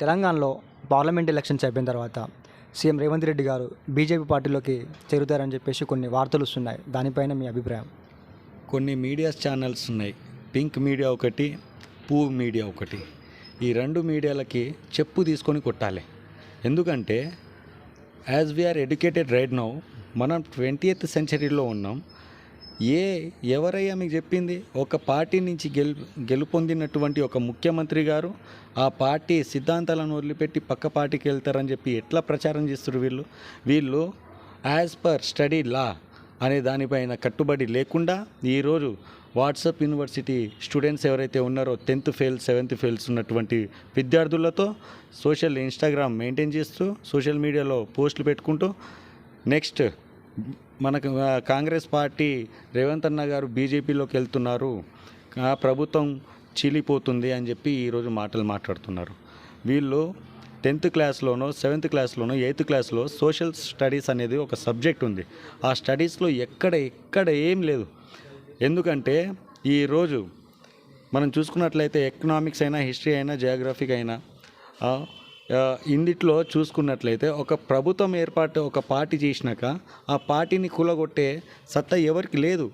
తెలంగాణలో parliament elections అయిపోయిన తర్వాత సీఎం రేవంత్ రెడ్డి గారు బీజేపీ పార్టీలోకి చేరుతారని చెప్పేసి కొన్ని వార్తలు వస్తున్నాయి. దానిపైన మీ అభిప్రాయం. కొన్ని మీడియా ఛానల్స్ ఉన్నాయి. పింక్ మీడియా ఒకటి పువ్వు మీడియా ఒకటి. ఈ రెండు మీడియాలకి చెప్పు తీసుకొని కొట్టాలి. ఎందుకంటే as we are educated right now మనం ట్వంటీ ఎయిత్ సెంచరీలో ఉన్నాం. ఏ ఎవరయ్యా మీకు చెప్పింది? ఒక పార్టీ నుంచి గెలు గెలుపొందినటువంటి ఒక ముఖ్యమంత్రి గారు ఆ పార్టీ సిద్ధాంతాలను వదిలిపెట్టి పక్క పార్టీకి వెళ్తారని చెప్పి ఎట్లా ప్రచారం చేస్తారు వీళ్ళు? వీళ్ళు యాజ్ పర్ స్టడీ లా అనే దానిపైన కట్టుబడి లేకుండా ఈరోజు వాట్సాప్ యూనివర్సిటీ స్టూడెంట్స్ ఎవరైతే ఉన్నారో టెన్త్ ఫెయిల్ సెవెంత్ ఫెయిల్స్ ఉన్నటువంటి విద్యార్థులతో సోషల్ ఇన్స్టాగ్రామ్ మెయింటైన్ చేస్తూ సోషల్ మీడియాలో పోస్టులు పెట్టుకుంటూ నెక్స్ట్ మనకు కాంగ్రెస్ పార్టీ రేవంత్ అన్న గారు బీజేపీలోకి వెళ్తున్నారు. ఆ ప్రభుత్వం చీలిపోతుంది అని చెప్పి ఈరోజు మాటలు మాట్లాడుతున్నారు. వీళ్ళు టెన్త్ క్లాస్లోనో సెవెంత్ క్లాస్లోనో ఎయిత్ క్లాస్లో సోషల్ స్టడీస్ అనేది ఒక సబ్జెక్ట్ ఉంది. ఆ స్టడీస్లో ఎక్కడ ఎక్కడ ఏం లేదు. ఎందుకంటే ఈరోజు మనం చూసుకున్నట్లయితే ఎకనామిక్స్ అయినా హిస్టరీ అయినా జియోగ్రఫిక్ అయినా ఇందిట్లో చూసుకున్నట్లయితే ఒక ప్రభుత్వం ఏర్పాటు ఒక పార్టీ చేసినాక ఆ పార్టీని కూలగొట్టే సత్తా ఎవరికి లేదు.